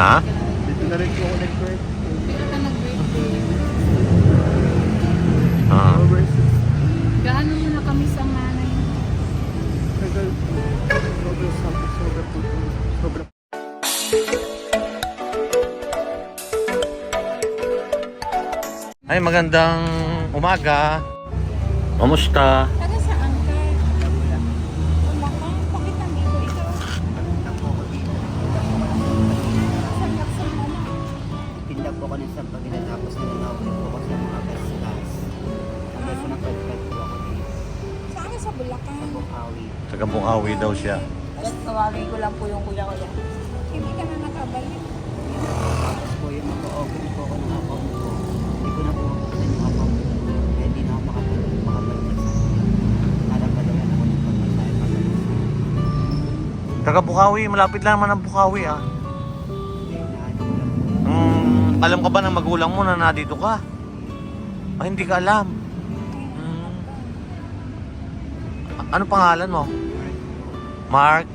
Ha? Dito na rin po ako nag-work. Dito ka nag-birthday. Ah. Gaano mo na kami sa? Tagal. Sobrang. Sobra Ay, magandang umaga. Kamusta? Taga sa Bukawi. Taga Bukawi daw siya. Tapos tawagin ko lang po yung kuya ko yan. Hindi ka na nakabalik. Tapos po yung mag-open po ako ng account ko. Hindi ko na po mabuksan yung account ko. Kaya hindi na ako makabalik, makabalik sa kanya. Nalapadayan ako ng pagmasahe pabalik sa Taga Bukawi, malapit lang naman ang Bukawi ah. Hmm, alam ka ba ng magulang mo na nandito ka? Ay, hindi ka alam. Ano pangalan mo? Mark.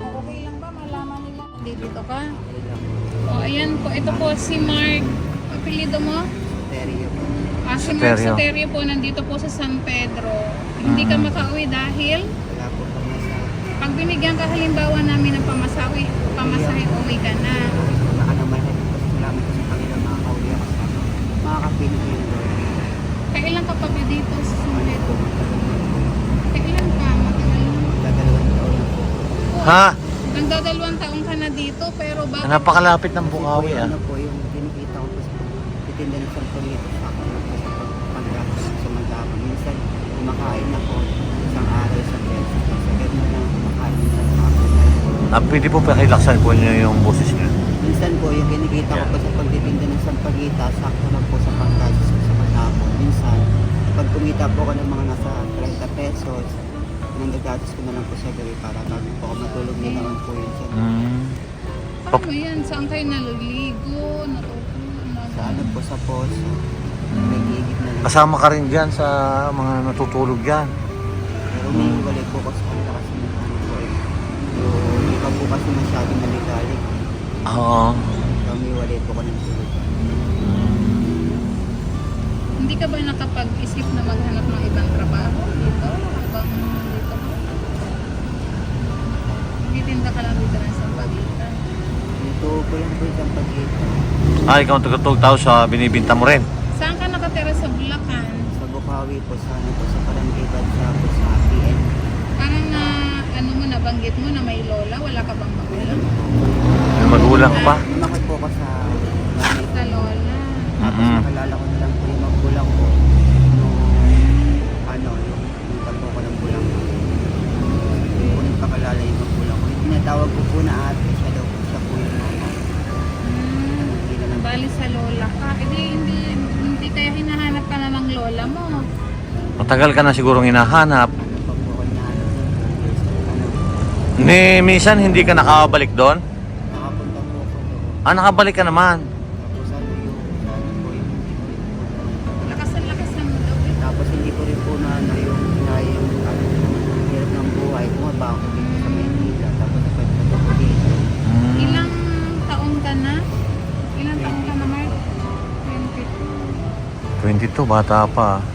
Okay lang ba? Malaman nila. Dito ka? O, ayan po. Ito po si Mark. Apelido mo? Soteri po. Ah, si Mark Soterio. Soterio po. Nandito po sa San Pedro. Hindi ka makauwi dahil Wala po pamasahe. pag binigyan ka halimbawa namin ng pamasahe, uwi ka na. Baka naman ay salamat po sa Panginoon mga kauwi ako sa mga kapinigin ko. Kailan ka pa ba dito sa San Pedro? Kailan ka? Matagal na. Dadalawang taon na po. Ha? Nagdadalawang taong ka na dito pero bakit? Napakalapit ng Kasi Bukawi ah. Ano po yung kinikita ko po sa titinda ng isang palito sa akin sa pagpagdatos sa. Minsan kumakain ako isang araw sa beses. Sa ganun na kumakain minsan sa ako. ah pwede po pakilaksan po niyo yung boses niyo. Minsan po yung kinikita ko po sa pagtitinda ng sampagita, sakto lang po sa ko sa magdapon. Minsan, pag kumita po ako ng mga nasa 30 pesos, nanggagatos ko na lang po sa gabi para bago po ako matulog na naman po yun sa, Hmm. Paano yan? Saan kayo naliligo? Natutulog? sa ano po sa poso. Nagigit na lang. Kasama ka rin dyan sa mga natutulog dyan. Pero may walay po kasi kanila kasi ng ano po eh. Yung hindi pa po kasi masyadong naligalig. Oo. Kaya may walay po ko ng tulog. Hindi ka ba nakapag-isip na maghanap ng Ito po yung po isang pag-ito. Ah, ikaw ang sa binibinta mo rin. Saan ka nakatira sa Bulacan? Sa Bukawi po, sa ano po, sa Barangay Bansa po, sa PN. Parang na, ano mo, nabanggit mo na may lola, wala ka bang magulang? May magulang ka pa. Lumakad po ako sa. Sa lola. Tapos Mm-mm. nakalala ko na lang po yung magulang ko. Nung ano, yung po ko ng bulang ko. Hindi ko nagpakalala yung magulang ko. Yung tinatawag ko po na ate, siya Bali sa lola ka. Hindi, hindi, hindi kaya hinahanap ka na ng lola mo. Matagal ka na sigurong hinahanap. Ni minsan hindi ka nakabalik doon? nakapunta po ako doon. Ah, nakabalik ka naman. 22. 22, bata pa.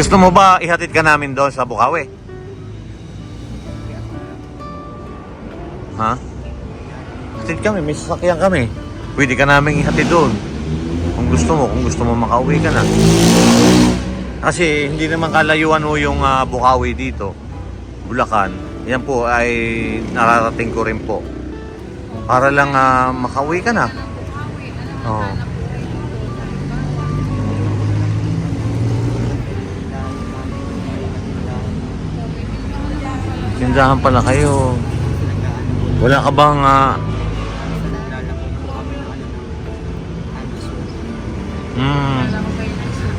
Gusto mo ba ihatid ka namin doon sa Bukawi? Ha? Hatid kami, may sasakyan kami. Pwede ka namin ihatid doon. Kung gusto mo, kung gusto mo makauwi ka na. Kasi hindi naman kalayuan mo yung ah, Bukawi dito. Bulacan. Yan po ay nararating ko rin po. Para lang ah, makauwi ka na. Oo. ang hanap ko rin dito? Halimbawa, Tindahan pala kayo. Wala ka bang ah, mm,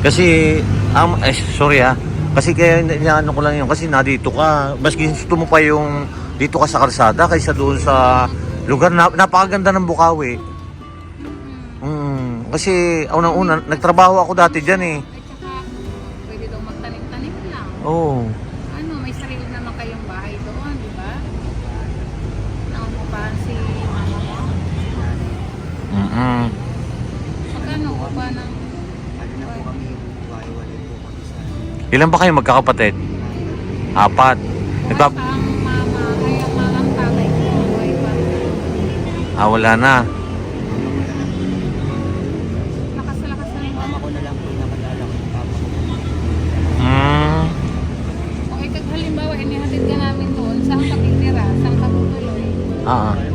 kasi um, eh, sorry ah. Kasi kaya ano ko lang yun kasi na dito ka. Mas gusto mo pa yung dito ka sa karsada kaysa doon sa lugar na napakaganda ng Bukawi. Mm, kasi unang-una nagtrabaho ako dati diyan eh. Pwede daw magtanim-tanim lang. Oh. Ano, may sarili naman kayong bahay doon, di ba? Nangungupahan si mama mo. Mm. Magkano upa ng... Ano na po kami, walay-walay po kami sa Ilan ba kayo magkakapatid? Apat. Nagpap ang mama, ay ang tatay ko. Buhay pa. ah, wala na. Lakas-lakas na Mama ko na lang po yung nakilala ko papa ko. Mm. Kung ikag halimbawa, inihatid ka namin doon, saan ka titira? Saan ka tutuloy? Ah. Kaya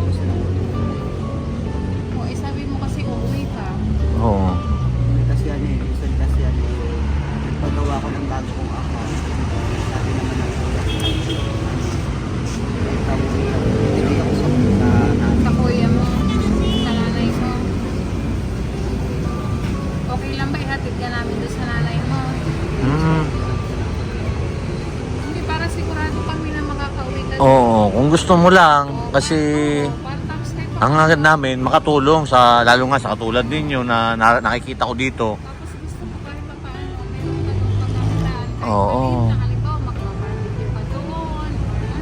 kung gusto mo lang kasi ang agad namin makatulong sa lalo nga sa katulad ninyo na, na nakikita ko dito. Oo.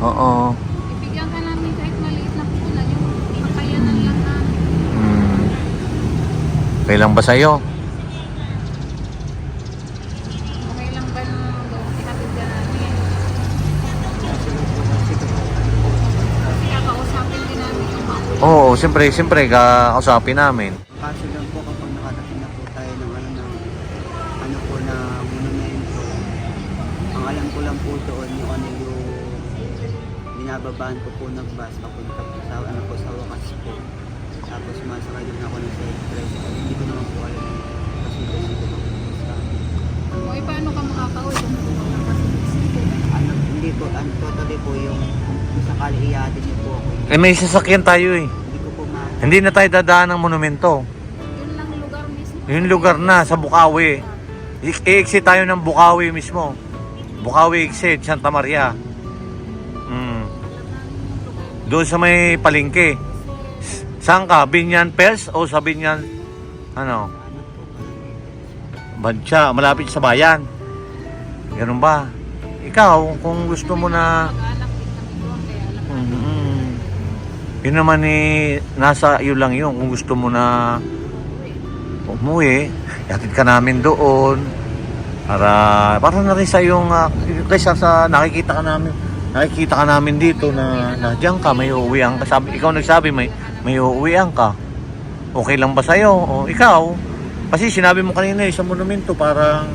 Oo. Ibigyan ka namin kahit maliit na punan, yung kakayanan lang namin. Mm. Okay lang ba sa'yo? Okay lang ba nung doon, ihatid ka namin? Kasi kakausapin din namin yung mga Oo, siyempre, siyempre, kausapin namin. Kaso lang po kapag nakatating na po tayo ng ano ng ano po na monumento. Ang alam ko lang po doon yung ano yung binababaan ko po ng bus papunta po sa ano po sa wakas po. Tapos sumasakay din ako ng sa tricycle. Hindi ko naman po alam yung kasi kasi ko po sa O, eh, paano ka makakauwi kung wala ka sa ano hindi po ano totally po yung kung sakali iyatin. Eh, may sasakyan tayo eh. Hindi ko po ma Hindi na tayo dadaan ng monumento. Yun lang lugar mismo. Yung lugar na sa Bukawi. I-exit tayo ng Bukawi mismo. Bukawi exit, Santa Maria. Mm. Doon sa may palengke. S- Saan ka? Binyan Pels o sa Binyan ano? Bansya, malapit sa bayan. Ganun ba? Ikaw, kung gusto mo na din kami doon, kaya alam namin. mm Yun naman eh, nasa iyo lang yun. Kung gusto mo na umuwi, yatid ka namin doon. Para, para na rin sa yung, ah, kaysa sa nakikita ka namin, nakikita ka namin dito na, na diyan ka, may uuwian ka. Sabi, ikaw nagsabi, may, may uuwian ka. Okay lang ba sa'yo? O ikaw? Kasi sinabi mo kanina eh, sa monumento, parang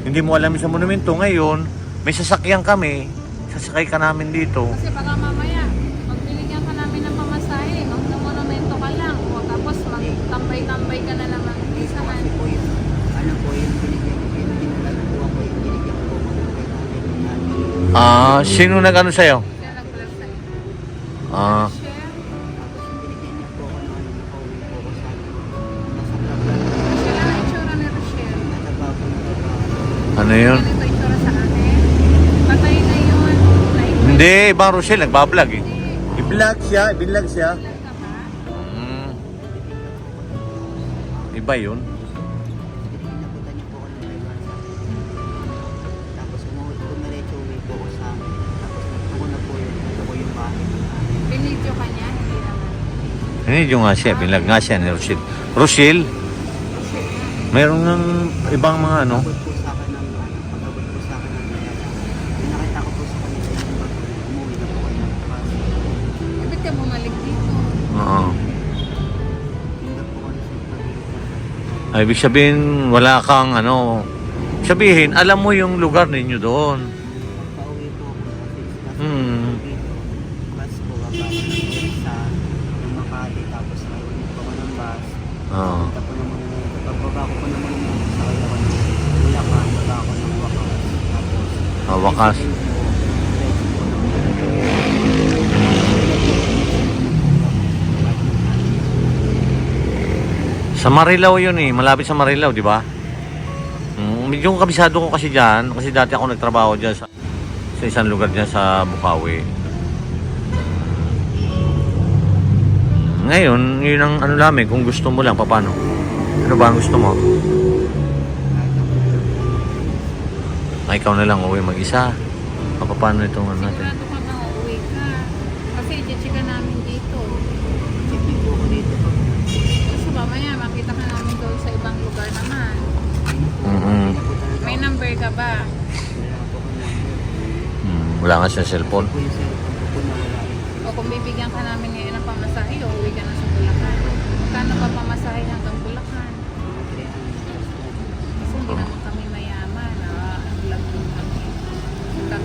hindi mo alam sa monumento. Ngayon, may sasakyan kami, sasakay ka namin dito. Kasi baka mamaya, magbinigyan ka namin ng pamasahe, mag-monumento ka lang, o tapos magtambay-tambay ka na naman. Hindi sa kasi po yung ano po yung binigyan yung binigyan po ako yung binigyan ko po kay nanay yung nanay. Ah, sino nag-ano sa'yo? Kaya nag-vlog sa'yo. Ah, Share. Tapos yung binigyan niya po ako ng ano, pauwi po ako sa nasa club Siya lang ang itsura ni Rochelle. natabago na po ano yun? Ganito itsura sa akin. Patay na yun. Like, Hindi, ibang Rochelle, nagbablog eh. I-vlog siya, i-vlog siya. Mm. Iba yun. Yung nga siya, binlag nga siya ni Rochelle. Rochelle, mayroon ng ibang mga ano. Oo. Ay, ibig sabihin, wala kang ano. Sabihin, alam mo yung lugar ninyo doon. Pauwi po ako kasi kasi Hmm. dito. Bus po baba sa nung maka Oo. Punta po naman, pagbaba ko po naman ng sa kaya ko ng Bulacan, baba ako ng Wakas. Tapos, Ng Sa Marilao yun eh. Malapit sa Marilao, di ba? Mm, medyo kabisado ko kasi dyan. Kasi dati ako nagtrabaho dyan sa, sa isang lugar dyan sa Bukawi. Ngayon, yun ang ano namin. Kung gusto mo lang, paano? Ano ba ang gusto mo? Ay, ikaw na lang uwi mag-isa. O, paano itong ano natin? Sigurado ka na uuwi ka. Kasi i-checka namin dito. Po ko dito. Kasi mamaya makita ka namin doon sa ibang lugar naman. Mm-mm. May number ka ba? Wala po ko number. Mm, wala nga siya cellphone. O kung bibigyan ka namin ngayon ng pamasahe, uwi ka na sa Bulacan. Magkano pa pamasahe hanggang Bulacan? Kasi hindi naman kami mayaman. Ah, ano lang din kami.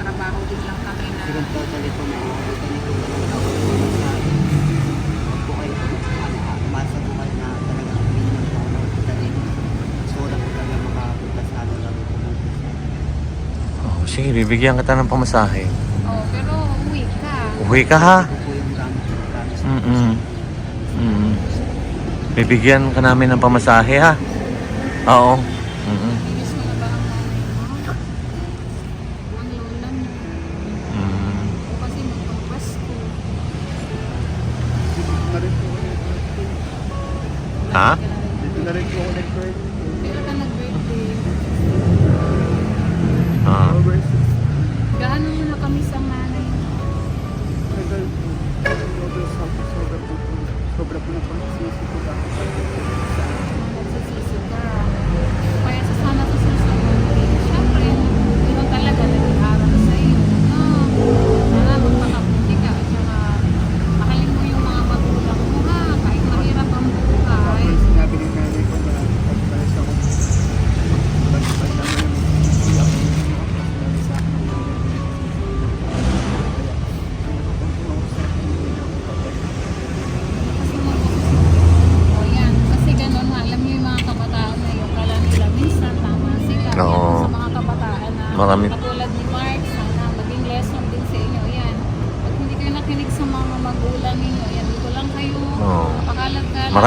Nagtatrabaho din lang kami na Siguro totally po na ganito po lang ako sa Huwag po kayo po ano, umasa po kayo na po ako. So wala po talaga makapunta sa ano lang po. Oh, sige, bibigyan kita ng pamasahe. Oh, pero uwi ka. Uwi ka ha. Ito po yung gamit ko promise. Mm-mm. Mm-mm. Bibigyan ka namin ng pamasahe ha. Oo. Mm-mm. Bilis mo na ba ang nanay mo? Ang lola niyo. Mm. O kasi magpapasko. Dito na rin po ako nag-birthday. Ha? Dito na rin po ako nag-birthday. Kailan ka nag-birthday? Ah. Gaano mo na kami sa nanay mo? Tagal po. Sobra sobra sobra po. Sobra po na pagsisisi ko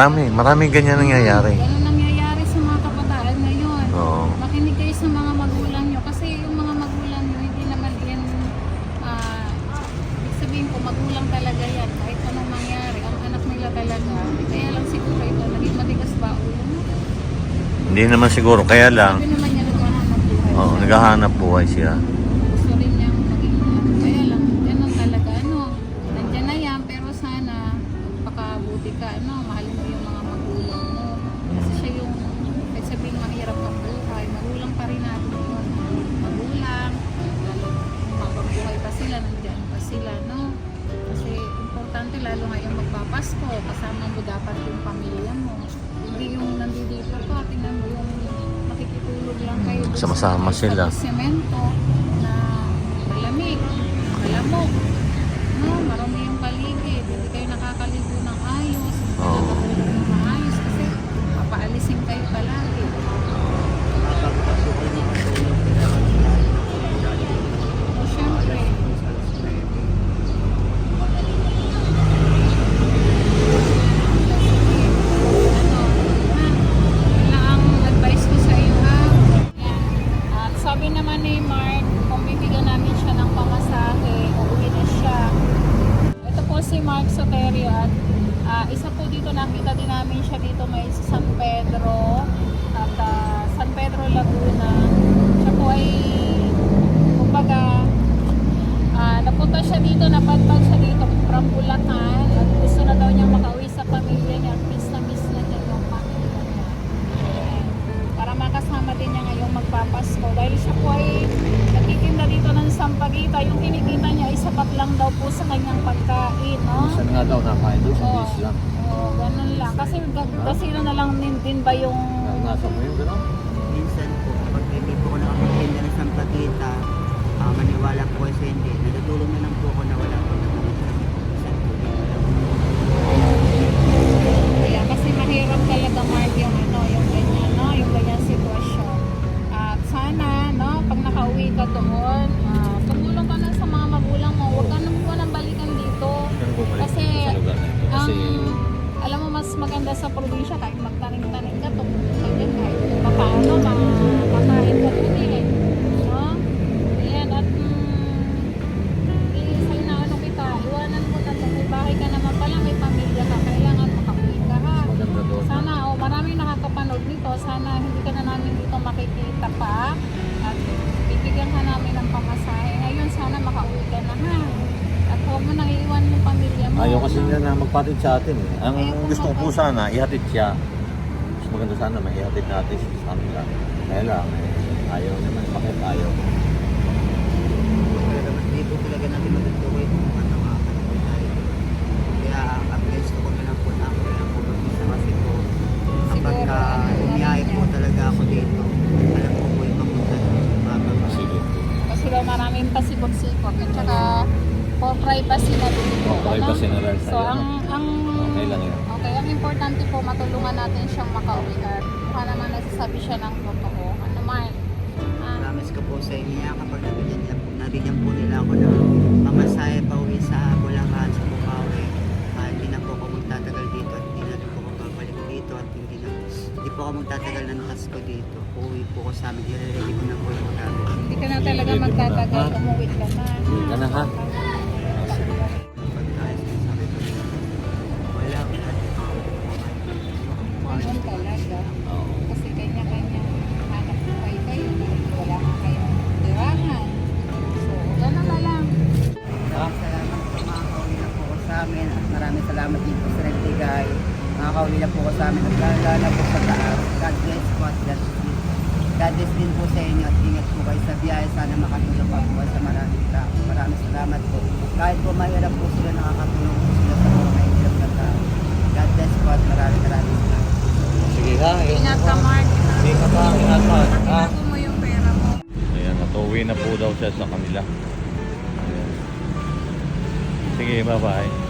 Marami, marami ganyan nangyayari. Ganun nangyayari sa mga kabataan ngayon. Oo. Makinig kayo sa mga magulang nyo kasi yung mga magulang nyo hindi naman yan ah ibig sabihin ko magulang talaga yan kahit anong mangyari ang anak nila talaga kaya lang siguro ito naging matigas ba ulo mo Hindi naman siguro, kaya lang. sabi naman niya naghahanap buhay Oo, naghahanap buhay siya. Importante lalo ngayong magpapasko kasama mo dapat yung pamilya mo hindi yung nandito pa tingnan mo yung makikitulog lang kayo Sama-sama sila. sa semento na malamig, malamok. lang daw po sa kanyang pagkain, no? Minsan nga daw nakain doon, oh. bis lang. Oo, oh, ganun lang. Kasi gasino na lang din, din ba yung... Nasa mo yun, gano'n? Minsan po, pag hindi po ko nakakatinda ng sampagita, uh, ah, maniwala po kayo sa hindi. Natutulong na lang po ako na wala po nakakatinda. Po, Kaya kasi mahirap talaga, Mark, yung ano, yung ganyan, no? Yung ganyan sitwasyon. At sana, no, pag nakauwi ka doon, Kasi alam mo mas maganda sa probinsya kahit magtanim-tanim ka to Ayaw kasi niya na magpatid sa atin. eh. Ang gusto ko po sana, ihatid siya. Mas maganda sana may ihatid natin sa kanila. Kaya lang, eh, ayaw naman. Bakit ayaw? Hindi po talaga natin ano nga ako tayo. Kaya ang gusto ko na lang po na ako na lang po mag-isa kasi po kapag Siguro, ka ano, umiyahe ano po talaga ako dito, alam ko po yung papunta ng bababa. Sige. Kasi daw maraming pasikot-sikot. At saka, for privacy na din po. For privacy ano? na rin So, ang, ang, Okay lang yun. Okay, ang importante po, matulungan natin siyang makauwi at baka naman nagsasabi siya ng totoo. Ano man. Ah, Promise ko po sa inyo yan kapag nabigyan, niya, nabigyan po nila ako ng pamasahe pa uwi sa Bulacan, sa Bukawi. Ah, hindi na po ako magtatagal dito at hindi na po ako babalik dito at hindi na hindi po ako magtatagal ng Pasko dito. Uuwi po ako sa amin. I-ready ko na po yung gamit. hindi ka na talaga magtatagal, umuwi ka na. Uwi ka na, ha? Natuwi na po daw siya sa kanila. Sige, bye-bye.